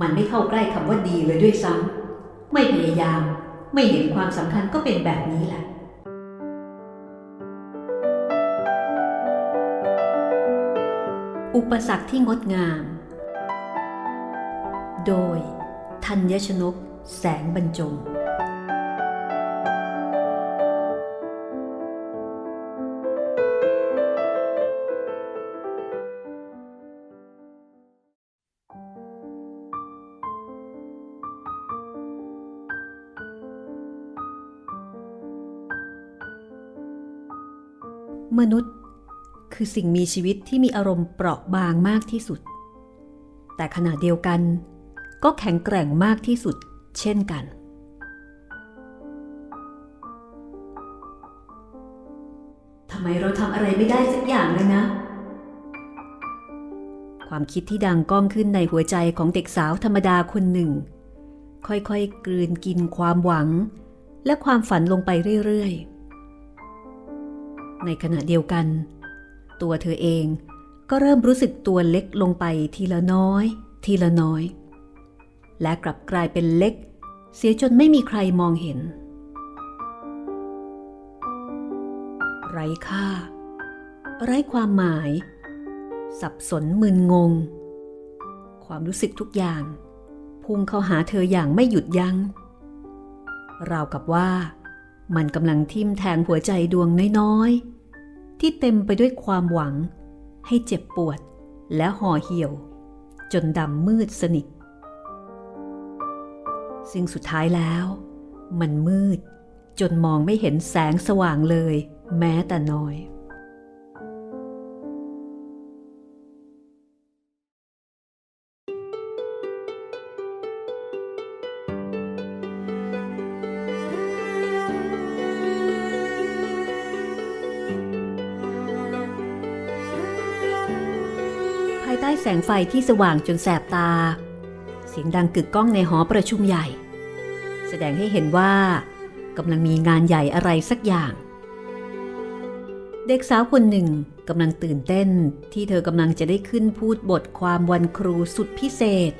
มันไม่เข้าใกล้คำว่าดีเลยด้วยซ้ำไม่พยายาม ไม่เห็นความสำคัญก็เป็นแบบนี้แหละอุปสรรคที่งดงาม โดย ธัญชนก แสงบรรจง มนุษย์ คือสิ่งมีชีวิตที่มีอารมณ์เปราะบางมากที่สุด แต่ขณะเดียวกัน ก็แข็งแกร่งมากที่สุดเช่นกัน ทำไมเราทำอะไรไม่ได้สักอย่างเลยนะ ความคิดที่ดังก้องขึ้นในหัวใจของเด็กสาวธรรมดาคนหนึ่ง ค่อยๆกลืนกินความหวัง และความฝันลงไปเรื่อยๆ ในขณะเดียวกัน ตัวเธอเองก็เริ่มรู้สึกตัวเล็กลงไปทีละน้อย ทีละน้อย และกลับกลายเป็นเล็ก เสียจนไม่มีใครมองเห็น ไร้ค่า ไร้ความหมาย สับสนมึนงง ความรู้สึกทุกอย่าง พุ่งเข้าหาเธออย่างไม่หยุดยัง้งราวกับว่า มันกำลังทิ่มแทงหัวใจดวงน้อยๆ ที่เต็มไปด้วยความหวัง ให้เจ็บปวดและห่อเหี่ยว จนดำมืดสนิท ซึ่งสุดท้ายแล้ว มันมืดจนมองไม่เห็นแสงสว่างเลย แม้แต่น้อย งไฟที่สว่างจนแสบตา เสียงดังกึกก้องในหอประชุมใหญ่ แสดงให้เห็นว่ากำลังมีงานใหญ่อะไรสักอย่าง เด็กสาวคนหนึ่งกำลังตื่นเต้นที่เธอกำลังจะได้ขึ้นพูดบทความวันครูสุดพิเศษ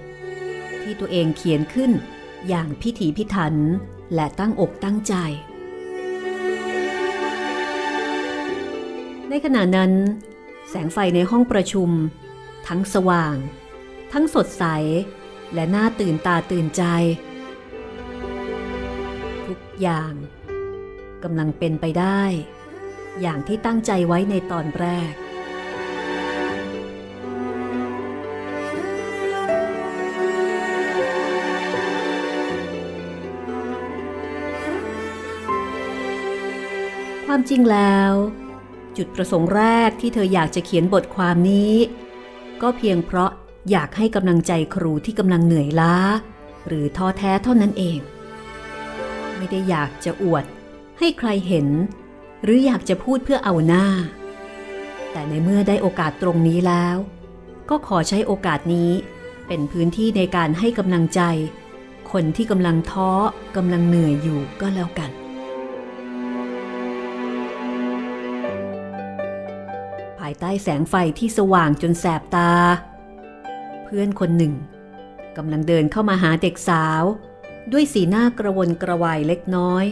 ที่ตัวเองเขียนขึ้นอย่างพิถีพิถันและตั้งอกตั้งใจ ในขณะนั้น แสงไฟในห้องประชุม ทั้งสว่าง ทั้งสดใส และน่าตื่นตาตื่นใจ ทุกอย่างกำลังเป็นไปได้ อย่างที่ตั้งใจไว้ในตอนแรก ความจริงแล้ว จุดประสงค์แรกที่เธออยากจะเขียนบทความนี้ ก็เพียงเพราะอยากให้กำลังใจครูที่กำลังเหนื่อยล้า หรือท้อแท้เท่านั้นเอง ไม่ได้อยากจะอวดให้ใครเห็น หรืออยากจะพูดเพื่อเอาหน้า แต่ในเมื่อได้โอกาสตรงนี้แล้ว ก็ขอใช้โอกาสนี้เป็นพื้นที่ในการให้กำลังใจ คนที่กำลังท้อกำลังเหนื่อยอยู่ก็แล้วกันายใต้แสงไฟที่สว่างจนแสบตา เพื่อนคนหนึ่งกำลังเดินเข้ามาหาเด็กสาว ด้วยสีหน้ากระวนกระวายเล็กน้อย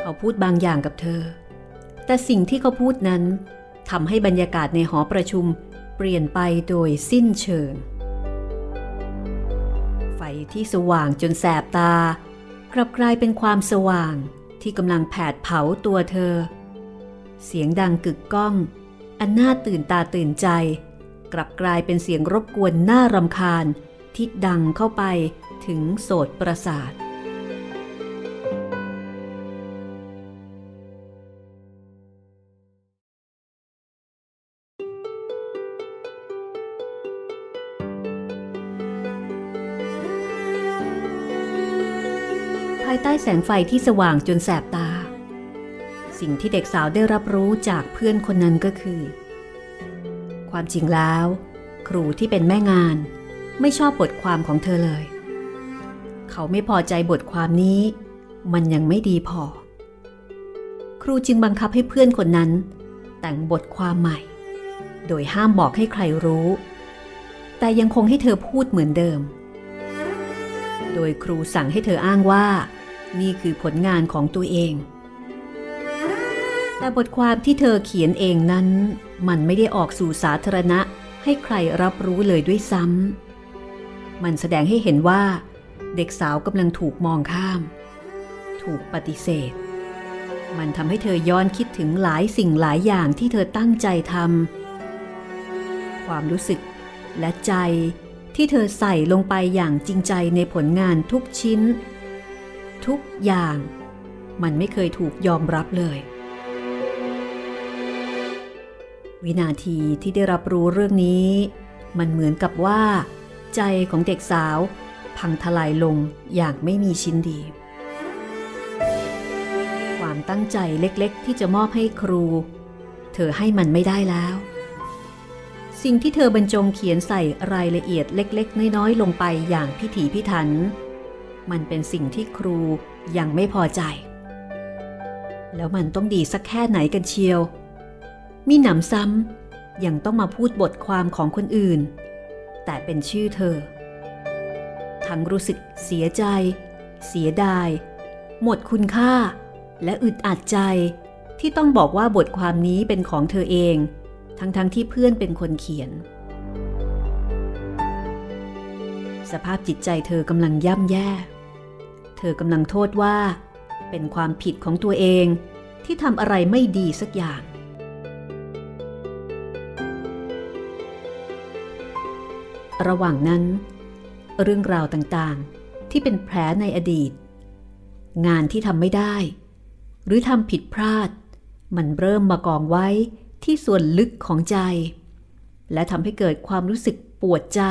เขาพูดบางอย่างกับเธอ แต่สิ่งที่เขาพูดนั้นทำให้บรรยากาศในหอประชุมเปลี่ยนไปโดยสิ้นเชิง ไฟที่สว่างจนแสบตากลับกลายเป็นความสว่างที่กำลังแผดเผาตัวเธอ เสียงดังกึกก้อง อันน่าตื่นตาตื่นใจ กลับกลายเป็นเสียงรบกวนน่ารำคาญที่ดังเข้าไปถึงโสตประสาท ภายใต้แสงไฟที่สว่างจนแสบตา สิ่งที่เด็กสาวได้รับรู้จากเพื่อนคนนั้นก็คือ ความจริงแล้ว ครูที่เป็นแม่งานไม่ชอบบทความของเธอเลย เขาไม่พอใจบทความนี้ มันยังไม่ดีพอ ครูจึงบังคับให้เพื่อนคนนั้น แต่งบทความใหม่ โดยห้ามบอกให้ใครรู้ แต่ยังคงให้เธอพูดเหมือนเดิม โดยครูสั่งให้เธออ้างว่า นี่คือผลงานของตัวเอง แต่บทความที่เธอเขียนเองนั้น มันไม่ได้ออกสู่สาธารณะให้ใครรับรู้เลยด้วยซ้ำ มันแสดงให้เห็นว่า เด็กสาวกำลังถูกมองข้าม ถูกปฏิเสธ มันทำให้เธอย้อนคิดถึงหลายสิ่งหลายอย่างที่เธอตั้งใจทำความรู้สึกและใจที่เธอใส่ลงไปอย่างจริงใจในผลงานทุกชิ้น ทุกอย่าง มันไม่เคยถูกยอมรับเลย วินาทีที่ได้รับรู้เรื่องนี้ มันเหมือนกับว่า ใจของเด็กสาว พังทลายลงอย่างไม่มีชิ้นดี ความตั้งใจเล็กๆ ที่จะมอบให้ครู เธอให้มันไม่ได้แล้ว สิ่งที่เธอบรรจงเขียนใส่รายละเอียดเล็ก ๆ น้อยๆลงไปอย่างพิถีพิถัน มันเป็นสิ่งที่ครูยังไม่พอใจ แล้วมันต้องดีสักแค่ไหนกันเชียว มีหนำซ้ำยังต้องมาพูดบทความของคนอื่น แต่เป็นชื่อเธอ ทั้งรู้สึกเสียใจ เสียดาย หมดคุณค่า และอึดอัดใจที่ต้องบอกว่าบทความนี้เป็นของเธอเอง ทั้งๆทที่เพื่อนเป็นคนเขียน สภาพจิตใจเธอกำลังย่ำแย่ เธอกำลังโทษว่า เป็นความผิดของตัวเองที่ทำอะไรไม่ดีสักอย่าง ระหว่างนั้น เรื่องราวต่างๆ ที่เป็นแผลในอดีต งานที่ทำไม่ได้ หรือทำผิดพลาด มันเริ่มมากองไว้ที่ส่วนลึกของใจ และทำให้เกิดความรู้สึกปวดใจ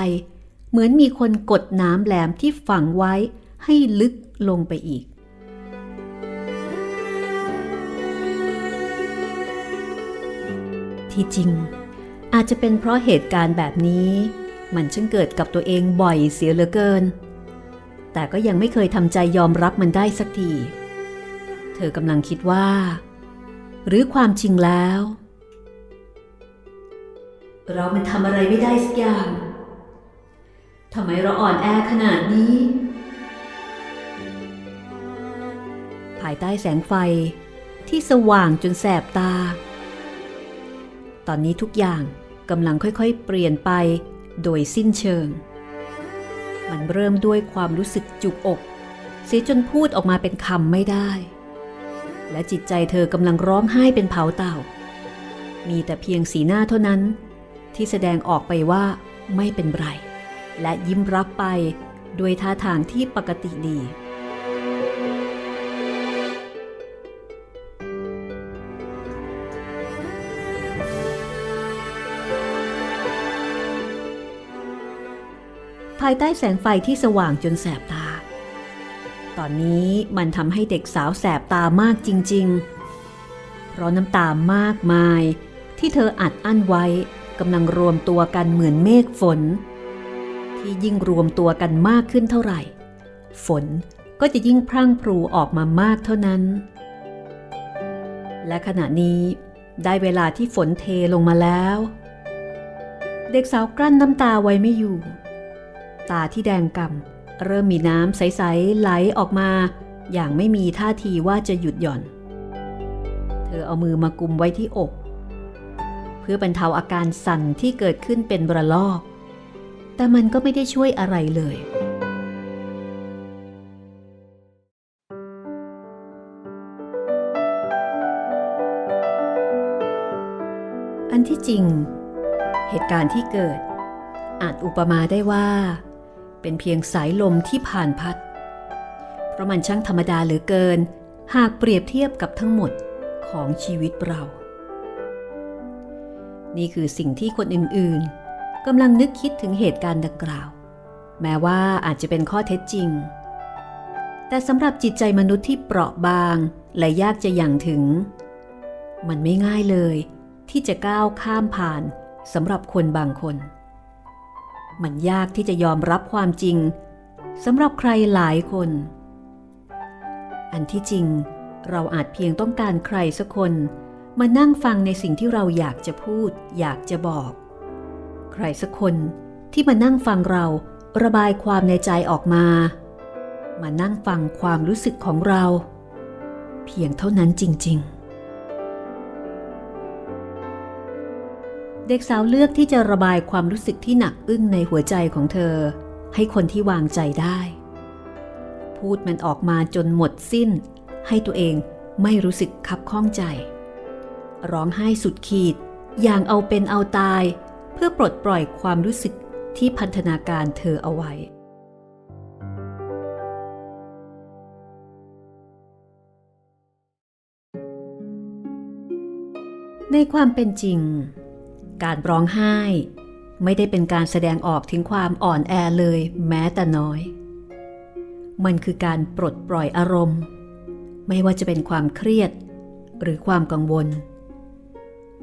เหมือนมีคนกดน้ำแหลมที่ฝังไว้ให้ลึกลงไปอีกที่จริงอาจจะเป็นเพราะเหตุการณ์แบบนี้ มันช่างเกิดกับตัวเองบ่อยเสียเหลือเกิน แต่ก็ยังไม่เคยทำใจยอมรับมันได้สักที เธอกำลังคิดว่า หรือความจริงแล้ว เรามันทำอะไรไม่ได้สักอย่างทำไมเราอ่อนแอขนาดนี้ ภายใต้แสงไฟที่สว่างจนแสบตา ตอนนี้ทุกอย่างกำลังค่อยๆ เปลี่ยนไป โดยสิ้นเชิง มันเริ่มด้วยความรู้สึกจุกอก เสียจนพูดออกมาเป็นคำไม่ได้ และจิตใจเธอกำลังร้องไห้เป็นเผาเต่า มีแต่เพียงสีหน้าเท่านั้น ที่แสดงออกไปว่าไม่เป็นไร และยิ้มรับไปด้วยท่าทางที่ปกติดีายใต้แสงไฟที่สว่างจนแสบตา ตอนนี้มันทำให้เด็กสาวแสบตามากจริง ๆ เพราะน้ำตามากมายที่เธออัดอั้นไว้กำลังรวมตัวกันเหมือนเมฆฝน ที่ยิ่งรวมตัวกันมากขึ้นเท่าไหร่ ฝนก็จะยิ่งพรั่งพรูออกมามากเท่านั้น และขณะนี้ได้เวลาที่ฝนเทลงมาแล้ว เด็กสาวกลั้นน้ำตาไว้ไม่อยู่ ตาที่แดงกำ่ำเริ่มมีน้ำใส ๆ ไหลออกมา อย่างไม่มีท่าทีว่าจะหยุดหย่อน เธอเอามือมากุมไว้ที่อก เพื่อบรรเทาอาการสั่นที่เกิดขึ้นเป็นระลอก แต่มันก็ไม่ได้ช่วยอะไรเลยอันที่จริง เหตุการณ์ที่เกิด อาจอุปมาได้ว่า เป็นเพียงสายลมที่ผ่านพัด เพราะมันช่างธรรมดาเหลือเกิน หากเปรียบเทียบกับทั้งหมดของชีวิตเรา นี่คือสิ่งที่คนอื่นๆกำลังนึกคิดถึงเหตุการณ์ดังกล่าว แม้ว่าอาจจะเป็นข้อเท็จจริง แต่สำหรับจิตใจมนุษย์ที่เปราะบางและยากจะอย่างถึง มันไม่ง่ายเลยที่จะก้าวข้ามผ่านสำหรับคนบางคน มันยากที่จะยอมรับความจริงสำหรับใครหลายคน อันที่จริง เราอาจเพียงต้องการใครสักคนมานั่งฟังในสิ่งที่เราอยากจะพูด อยากจะบอก ใครสักคนที่มานั่งฟังเราระบายความในใจออกมา มานั่งฟังความรู้สึกของเรา เพียงเท่านั้นจริง ๆ เด็กสาวเลือกที่จะระบายความรู้สึกที่หนักอึ้งในหัวใจของเธอ ให้คนที่วางใจได้ พูดมันออกมาจนหมดสิ้น ให้ตัวเองไม่รู้สึกคับข้องใจ ร้องไห้สุดขีด อย่างเอาเป็นเอาตาย เพื่อปลดปล่อยความรู้สึกที่พันธนาการเธอเอาไว้ ในความเป็นจริง การร้องไห้ ไม่ได้เป็นการแสดงออกถึงความอ่อนแอเลยแม้แต่น้อย มันคือการปลดปล่อยอารมณ์ ไม่ว่าจะเป็นความเครียด หรือความกังวล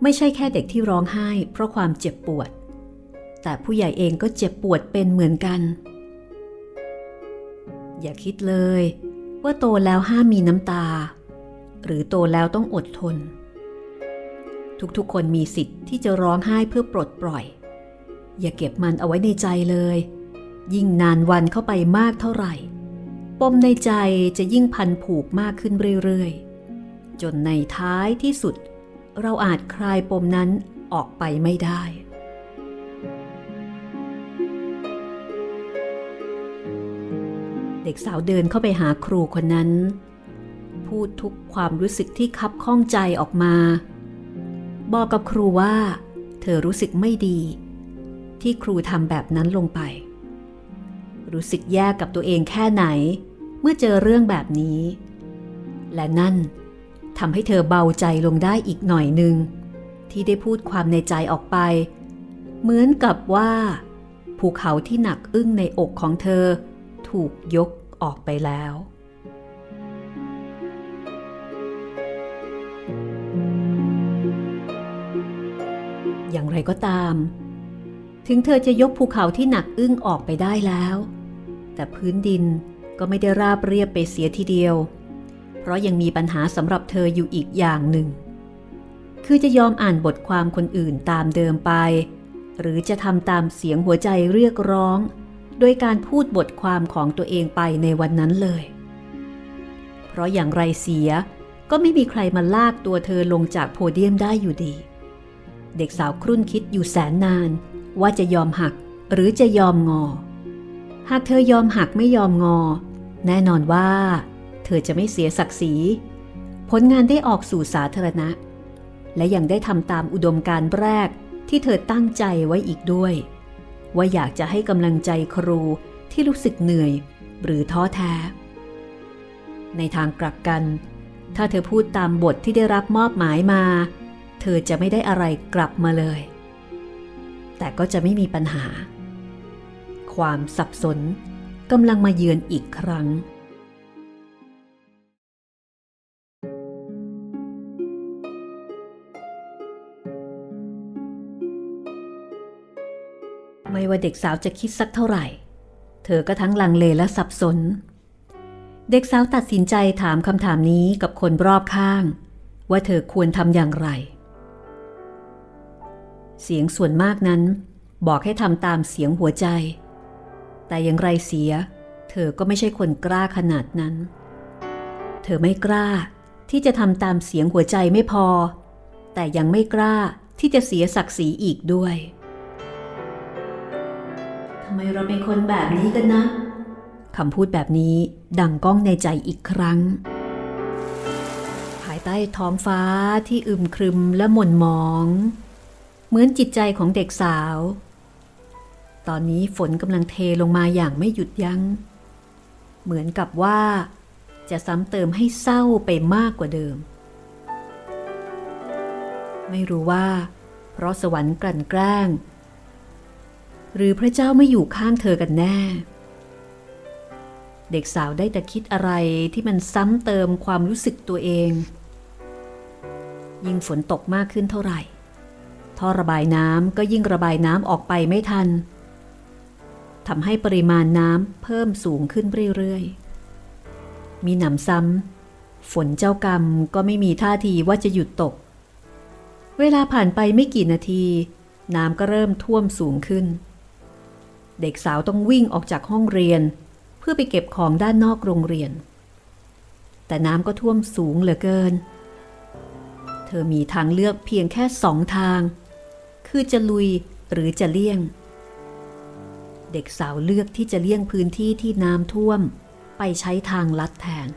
ไม่ใช่แค่เด็กที่ร้องไห้ เพราะความเจ็บปวด แต่ผู้ใหญ่เองก็เจ็บปวดเป็นเหมือนกัน อย่าคิดเลย ว่าโตแล้วห้ามมีน้ำตา หรือโตแล้วต้องอดทน ทุกๆ คนมีสิทธิ์ที่จะร้องไห้เพื่อปลดปล่อย อย่าเก็บมันเอาไว้ในใจเลย ยิ่งนานวันเข้าไปมากเท่าไหร่ ปมในใจจะยิ่งพันผูกมากขึ้นเรื่อยๆ จนในท้ายที่สุด เราอาจคลายปมนั้นออกไปไม่ได้เด็กสาวเดินเข้าไปหาครูคนนั้น พูดทุกความรู้สึกที่คับข้องใจออกมา บอกกับครูว่า เธอรู้สึกไม่ดี ที่ครูทำแบบนั้นลงไป รู้สึกแย่กับตัวเองแค่ไหน เมื่อเจอเรื่องแบบนี้ และนั่นทำให้เธอเบาใจลงได้อีกหน่อยหนึ่งที่ได้พูดความในใจออกไป เหมือนกับว่า ภูเขาที่หนักอึ้งในอกของเธอ ถูกยกออกไปแล้ว อย่างไรก็ตาม ถึงเธอจะยกภูเขาที่หนักอึ้งออกไปได้แล้ว แต่พื้นดินก็ไม่ได้ราบเรียบไปเสียทีเดียว เพราะยังมีปัญหาสำหรับเธออยู่อีกอย่างหนึ่ง คือจะยอมอ่านบทความคนอื่นตามเดิมไป หรือจะทำตามเสียงหัวใจเรียกร้อง โดยการพูดบทความของตัวเองไปในวันนั้นเลย เพราะอย่างไรเสียก็ไม่มีใครมาลากตัวเธอลงจากโพเดียมได้อยู่ดี เด็กสาวครุ่นคิดอยู่แสนนาน ว่าจะยอมหักหรือจะยอมงอ หากเธอยอมหักไม่ยอมงอ แน่นอนว่า เธอจะไม่เสียศักดิ์ศรี ผลงานได้ออกสู่สาธารณะ และยังได้ทำตามอุดมการแรกที่เธอตั้งใจไว้อีกด้วย ว่าอยากจะให้กำลังใจครูที่รู้สึกเหนื่อยหรือท้อแท้ ในทางกลับกัน ถ้าเธอพูดตามบทที่ได้รับมอบหมายมา อจะไม่ได้อะไรกลับมาเลย แต่ก็จะไม่มีปัญหา ความสับสนกำลังมาเยือนอีกครั้ง ไม่ว่าเด็กสาวจะคิดสักเท่าไหร่ เธอก็ทั้งลังเลและสับสน เด็กสาวตัดสินใจถามคำถามนี้กับคนรอบข้าง ว่าเธอควรทำอย่างไร เสียงส่วนมากนั้น บอกให้ทำตามเสียงหัวใจ แต่อย่างไรเสีย เธอก็ไม่ใช่คนกล้าขนาดนั้น เธอไม่กล้าที่จะทำตามเสียงหัวใจไม่พอ แต่ยังไม่กล้าที่จะเสียศักดิ์ศรีอีกด้วยทำไมเราเป็นคนแบบนี้กันนะคำพูดแบบนี้ดังก้องในใจอีกครั้ง ภายใต้ท้องฟ้าที่อึมครึมและหม่นหมอง เหมือนจิตใจของเด็กสาว ตอนนี้ฝนกำลังเทลงมาอย่างไม่หยุดยัง้ง เหมือนกับว่าจะซ้ำเติมให้เศร้าไปมากกว่าเดิม ไม่รู้ว่า เพราะสวรรค์กลั่นแกล้ง หรือพระเจ้าไม่อยู่ข้างเธอกันแน่ เด็กสาวได้แต่คิดอะไรที่มันซ้ำเติมความรู้สึกตัวเอง ยิ่งฝนตกมากขึ้นเท่าไหร่ ท่อระบายน้ำก็ยิ่งระบายน้ำออกไปไม่ทันทำให้ปริมาณน้ำเพิ่มสูงขึ้นเรื่อยๆ มีหนำซ้ำฝนเจ้ากรรมก็ไม่มีท่าทีว่าจะหยุดตก เวลาผ่านไปไม่กี่นาที น้ำก็เริ่มท่วมสูงขึ้น เด็กสาวต้องวิ่งออกจากห้องเรียน เพื่อไปเก็บของด้านนอกโรงเรียน แต่น้ำก็ท่วมสูงเหลือเกิน เธอมีทางเลือกเพียงแค่สองทาง คือจะลุยหรือจะเลี่ยง เด็กสาวเลือกที่จะเลี่ยงพื้นที่ที่น้ำท่วม ไปใช้ทางลัดแทน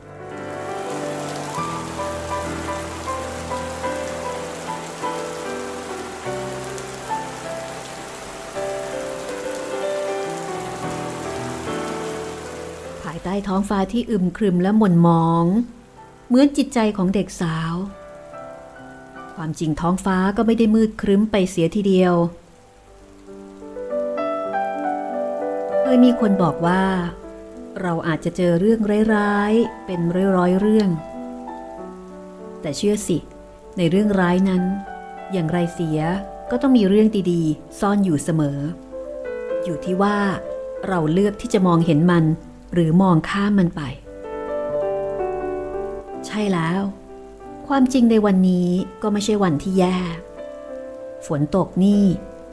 ภายใต้ท้องฟ้าที่อึมครึมและหม่นมอง เหมือนจิตใจของเด็กสาว ความจริงท้องฟ้าก็ไม่ได้มืดครึ้มไปเสียทีเดียวเคยมีคนบอกว่า เราอาจจะเจอเรื่องร้ายๆเป็นร้อยๆเรื่อง แต่เชื่อสิ ในเรื่องร้ายนั้น อย่างไรเสียก็ต้องมีเรื่องดีๆ ซ่อนอยู่เสมอ อยู่ที่ว่าเราเลือกที่จะมองเห็นมันหรือมองข้ามมันไป ใช่แล้ว ความจริงในวันนี้ก็ไม่ใช่วันที่แย่ ฝนตกนี่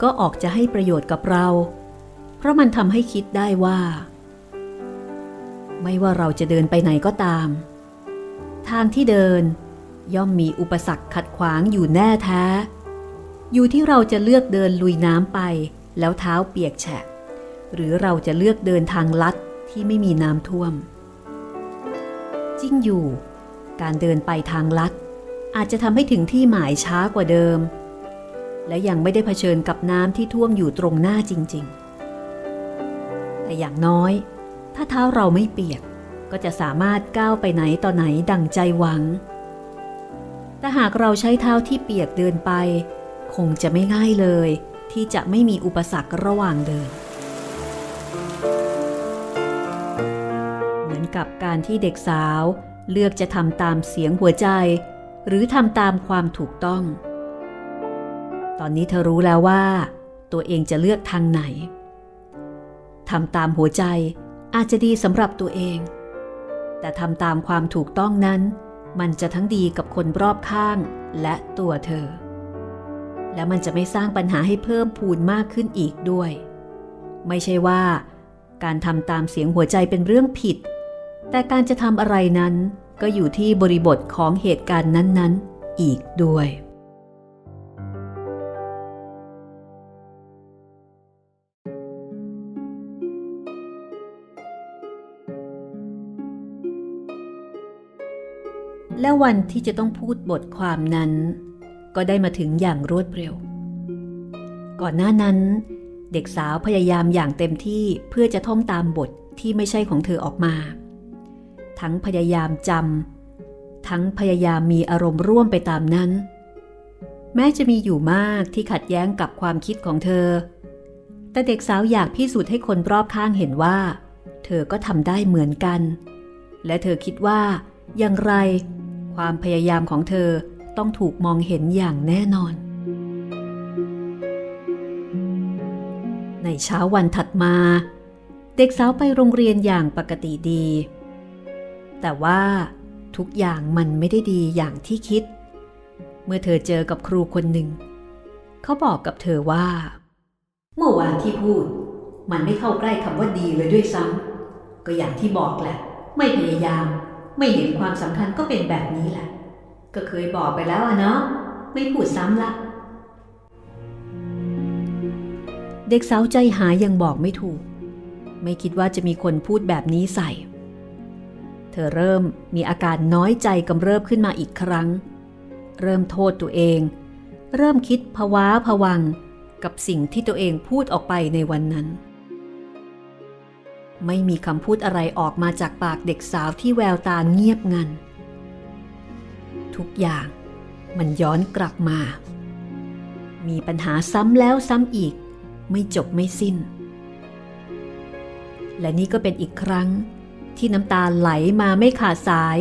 ก็ออกจะให้ประโยชน์กับเรา เพราะมันทำให้คิดได้ว่า ไม่ว่าเราจะเดินไปไหนก็ตาม ทางที่เดินย่อมมีอุปสรรคขัดขวางอยู่แน่แท้ อยู่ที่เราจะเลือกเดินลุยน้ำไป แล้วเท้าเปียกแฉะ หรือเราจะเลือกเดินทางลัดที่ไม่มีน้ำท่วม จริงอยู่ การเดินไปทางลัด อาจจะทำให้ถึงที่หมายช้ากว่าเดิม และยังไม่ได้เผชิญกับน้ำที่ท่วมอยู่ตรงหน้าจริง ๆ แต่อย่างน้อย ถ้าเท้าเราไม่เปียกก็จะสามารถก้าวไปไหนต่อไหนดังใจหวัง แต่หากเราใช้เท้าที่เปียกเดินไป คงจะไม่ง่ายเลย ที่จะไม่มีอุปสรรคระหว่างเดิน เหมือนกับการที่เด็กสาวเลือกจะทำตามเสียงหัวใจ หรือทำตามความถูกต้อง ตอนนี้เธอรู้แล้วว่า ตัวเองจะเลือกทางไหนทำตามหัวใจอาจจะดีสำหรับตัวเอง แต่ทำตามความถูกต้องนั้น มันจะทั้งดีกับคนรอบข้างและตัวเธอ และมันจะไม่สร้างปัญหาให้เพิ่มพูนมากขึ้นอีกด้วย ไม่ใช่ว่า การทำตามเสียงหัวใจเป็นเรื่องผิด แต่การจะทำอะไรนั้น ก็อยู่ที่บริบทของเหตุการณ์นั้นๆ อีกด้วย และวันที่จะต้องพูดบทความนั้น ก็ได้มาถึงอย่างรวดเร็ว ก่อนหน้านั้นเด็กสาวพยายามอย่างเต็มที่เพื่อจะท่องตามบทที่ไม่ใช่ของเธอออกมา ทั้งพยายามจำทั้งพยายามมีอารมณ์ร่วมไปตามนั้น แม้จะมีอยู่มากที่ขัดแย้งกับความคิดของเธอ แต่เด็กสาวอยากพิสูจน์ให้คนรอบข้างเห็นว่า เธอก็ทำได้เหมือนกัน และเธอคิดว่าอย่างไร ความพยายามของเธอต้องถูกมองเห็นอย่างแน่นอน ในเช้าวันถัดมา เด็กสาวไปโรงเรียนอย่างปกติดี แต่ว่าทุกอย่างมันไม่ได้ดีอย่างที่คิด เมื่อเธอเจอกับครูคนหนึ่ง เขาบอกกับเธอว่า เมื่อวานที่พูด มันไม่เข้าใกล้คำว่าดีเลยด้วยซ้ำก็อย่างที่บอกแหละ ไม่พยายาม ไม่เห็นความสำคัญก็เป็นแบบนี้แหละ ก็เคยบอกไปแล้วอะเนาะไม่พูดซ้ำละเด็กสาวใจหายยังบอกไม่ถูก ไม่คิดว่าจะมีคนพูดแบบนี้ใส่เธอเริ่มมีอาการน้อยใจกำเริบขึ้นมาอีกครั้ง เริ่มโทษตัวเอง เริ่มคิดภาวะผวังกับสิ่งที่ตัวเองพูดออกไปในวันนั้น ไม่มีคำพูดอะไรออกมาจากปากเด็กสาวที่แววตาเงียบงัน ทุกอย่างมันย้อนกลับมา มีปัญหาซ้ำแล้วซ้ำอีก ไม่จบไม่สิ้น และนี่ก็เป็นอีกครั้ง ที่น้ำตาไหลมาไม่ขาดสาย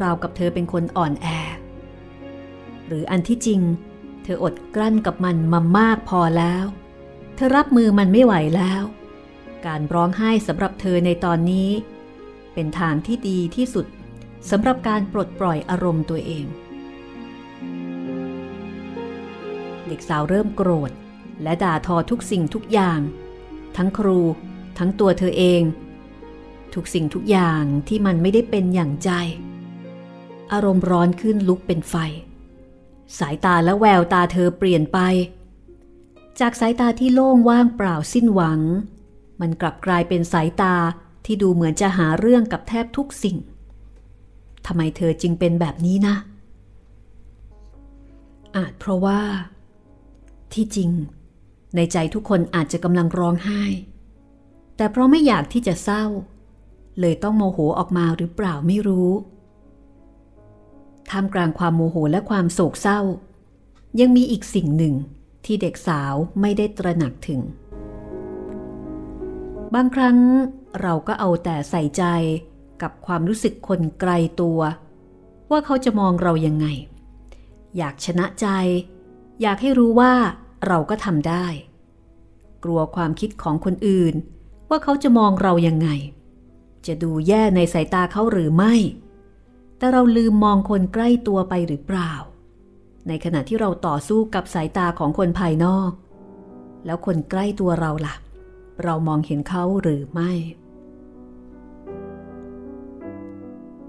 ราวกับเธอเป็นคนอ่อนแอ หรืออันที่จริง เธออดกลั้นกับมันมามากพอแล้ว เธอรับมือมันไม่ไหวแล้ว การร้องไห้สำหรับเธอในตอนนี้ เป็นทางที่ดีที่สุดสำหรับการปลดปล่อยอารมณ์ตัวเอง เด็กสาวเริ่มโกรธ และด่าทอทุกสิ่งทุกอย่าง ทั้งครู ทั้งตัวเธอเอง ทุกสิ่งทุกอย่างที่มันไม่ได้เป็นอย่างใจ อารมณ์ร้อนขึ้นลุกเป็นไฟ สายตาและแววตาเธอเปลี่ยนไป จากสายตาที่โล่งว่างเปล่าสิ้นหวัง มันกลับกลายเป็นสายตาที่ดูเหมือนจะหาเรื่องกับแทบทุกสิ่งทำไมเธอจึงเป็นแบบนี้นะ อาจเพราะว่า ที่จริง ในใจทุกคนอาจจะกำลังร้องไห้ แต่เพราะไม่อยากที่จะเศร้า เลยต้องโมโหออกมาหรือเปล่าไม่รู้ท่ามกลางความโมโหและความโศกเศร้า ยังมีอีกสิ่งหนึ่งที่เด็กสาวไม่ได้ตระหนักถึง บางครั้งเราก็เอาแต่ใส่ใจกับความรู้สึกคนไกลตัว ว่าเขาจะมองเรายังไง อยากชนะใจ อยากให้รู้ว่าเราก็ทำได้ กลัวความคิดของคนอื่น ว่าเขาจะมองเรายังไง จะดูแย่ในสายตาเขาหรือไม่ แต่เราลืมมองคนใกล้ตัวไปหรือเปล่า ในขณะที่เราต่อสู้กับสายตาของคนภายนอก แล้วคนใกล้ตัวเราล่ะ เรามองเห็นเขาหรือไม่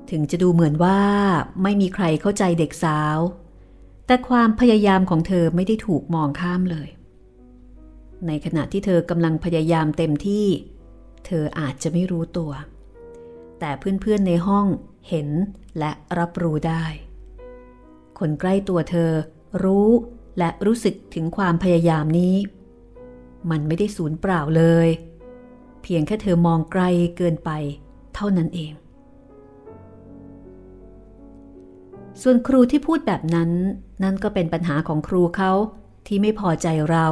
ถึงจะดูเหมือนว่าไม่มีใครเข้าใจเด็กสาว แต่ความพยายามของเธอไม่ได้ถูกมองข้ามเลย ในขณะที่เธอกำลังพยายามเต็มที่ เธออาจจะไม่รู้ตัว แต่เพื่อนๆในห้องเห็นและรับรู้ได้ คนใกล้ตัวเธอรู้และรู้สึกถึงความพยายามนี้ มันไม่ได้สูญเปล่าเลย เพียงแค่เธอมองไกลเกินไปเท่านั้นเอง ส่วนครูที่พูดแบบนั้น นั่นก็เป็นปัญหาของครูเขาที่ไม่พอใจเรา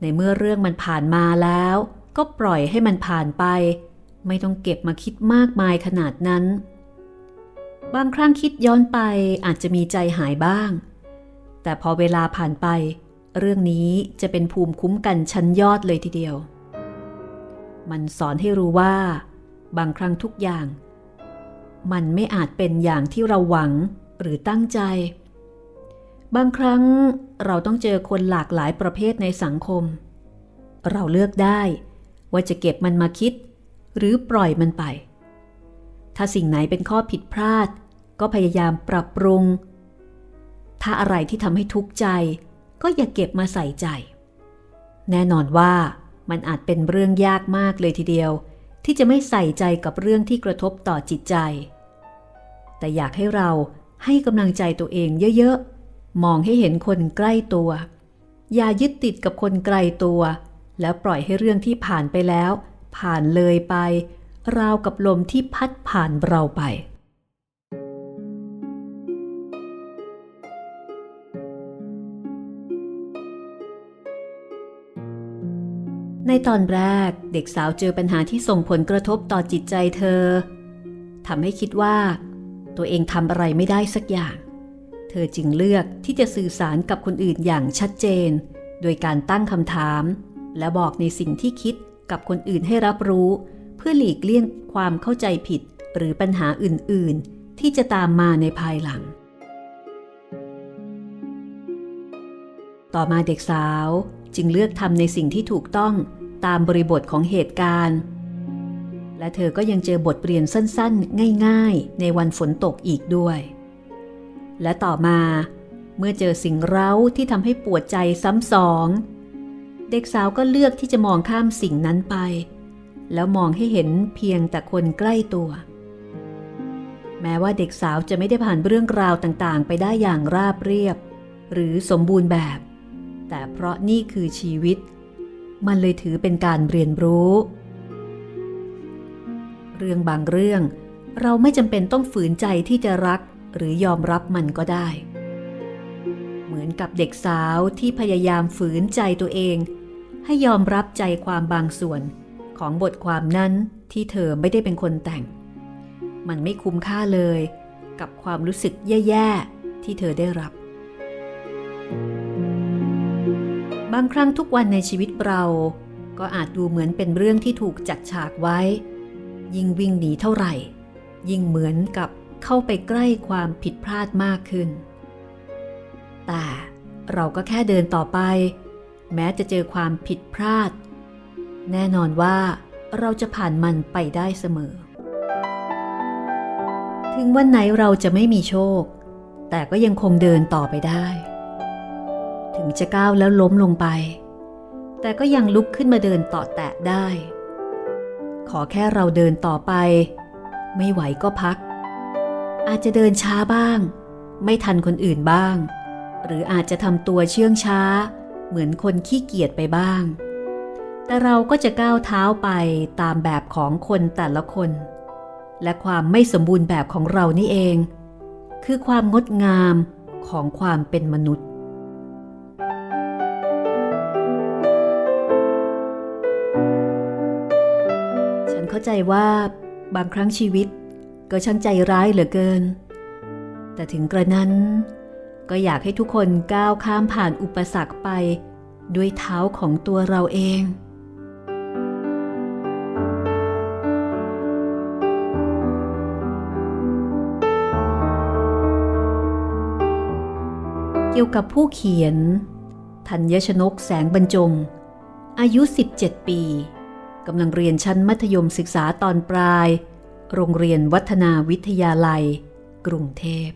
ในเมื่อเรื่องมันผ่านมาแล้ว ก็ปล่อยให้มันผ่านไป ไม่ต้องเก็บมาคิดมากมายขนาดนั้น บางครั้งคิดย้อนไปอาจจะมีใจหายบ้าง แต่พอเวลาผ่านไป เรื่องนี้จะเป็นภูมิคุ้มกันชั้นยอดเลยทีเดียว มันสอนให้รู้ว่า บางครั้งทุกอย่าง มันไม่อาจเป็นอย่างที่เราหวังหรือตั้งใจ บางครั้งเราต้องเจอคนหลากหลายประเภทในสังคม เราเลือกได้ว่าจะเก็บมันมาคิด หรือปล่อยมันไป ถ้าสิ่งไหนเป็นข้อผิดพลาด ก็พยายามปรับปรุง ถ้าอะไรที่ทำให้ทุกข์ใจ ก็อย่าเก็บมาใส่ใจ แน่นอนว่ามันอาจเป็นเรื่องยากมากเลยทีเดียว ที่จะไม่ใส่ใจกับเรื่องที่กระทบต่อจิตใจ แต่อยากให้เราให้กำลังใจตัวเองเยอะๆ มองให้เห็นคนใกล้ตัว อย่ายึดติดกับคนไกลตัว แล้วปล่อยให้เรื่องที่ผ่านไปแล้ว ผ่านเลยไป ราวกับลมที่พัดผ่านเราไป ในตอนแรกเด็กสาวเจอปัญหาที่ส่งผลกระทบต่อจิตใจเธอทำให้คิดว่า ตัวเองทำอะไรไม่ได้สักอย่าง เธอจึงเลือกที่จะสื่อสารกับคนอื่นอย่างชัดเจน โดยการตั้งคำถาม และบอกในสิ่งที่คิด กับคนอื่นให้รับรู้ เพื่อหลีกเลี่ยงความเข้าใจผิดหรือปัญหาอื่น ๆ ที่จะตามมาในภายหลัง ต่อมาเด็กสาวจึงเลือกทำในสิ่งที่ถูกต้องตามบริบทของเหตุการณ์ และเธอก็ยังเจอบทเรียนสั้น ๆ ง่าย ๆ ในวันฝนตกอีกด้วย และต่อมาเมื่อเจอสิ่งเร้าที่ทำให้ปวดใจซ้ำสอง เด็กสาวก็เลือกที่จะมองข้ามสิ่งนั้นไป แล้วมองให้เห็นเพียงแต่คนใกล้ตัว แม้ว่าเด็กสาวจะไม่ได้ผ่านเรื่องราวต่างๆ ไปได้อย่างราบเรียบ หรือสมบูรณ์แบบ แต่เพราะนี่คือชีวิต มันเลยถือเป็นการเรียนรู้ เรื่องบางเรื่อง เราไม่จำเป็นต้องฝืนใจที่จะรักหรือยอมรับมันก็ได้เหมือนกับเด็กสาวที่พยายามฝืนใจตัวเอง ให้ยอมรับใจความบางส่วนของบทความนั้นที่เธอไม่ได้เป็นคนแต่ง มันไม่คุ้มค่าเลยกับความรู้สึกแย่ๆ ที่เธอได้รับ บางครั้งทุกวันในชีวิตเราก็อาจดูเหมือนเป็นเรื่องที่ถูกจัดฉากไว้ ยิ่งวิ่งหนีเท่าไหร่ ยิ่งเหมือนกับเข้าไปใกล้ความผิดพลาดมากขึ้น แต่เราก็แค่เดินต่อไป แม้จะเจอความผิดพลาด แน่นอนว่าเราจะผ่านมันไปได้เสมอ ถึงวันไหนเราจะไม่มีโชค แต่ก็ยังคงเดินต่อไปได้ ถึงจะก้าวแล้วล้มลงไป แต่ก็ยังลุกขึ้นมาเดินต่อแตะได้ ขอแค่เราเดินต่อไป ไม่ไหวก็พัก อาจจะเดินช้าบ้าง ไม่ทันคนอื่นบ้าง หรืออาจจะทำตัวเชื่องช้า เหมือนคนขี้เกียจไปบ้าง แต่เราก็จะก้าวเท้าไปตามแบบของคนแต่ละคน และความไม่สมบูรณ์แบบของเรานี่เอง คือความงดงามของความเป็นมนุษย์ฉันเข้าใจว่าบางครั้งชีวิตก็ช่างใจร้ายเหลือเกิน แต่ถึงกระนั้น ก็อยากให้ทุกคนก้าวข้ามผ่านอุปสรรคไป ด้วยเท้าของตัวเราเอง เกี่ยวกับผู้เขียน ธัญชนกแสงบรรจง อายุ 17 ปีกำลังเรียนชั้นมัธยมศึกษาตอนปลาย โรงเรียนวัฒนาวิทยาลัย กรุงเทพ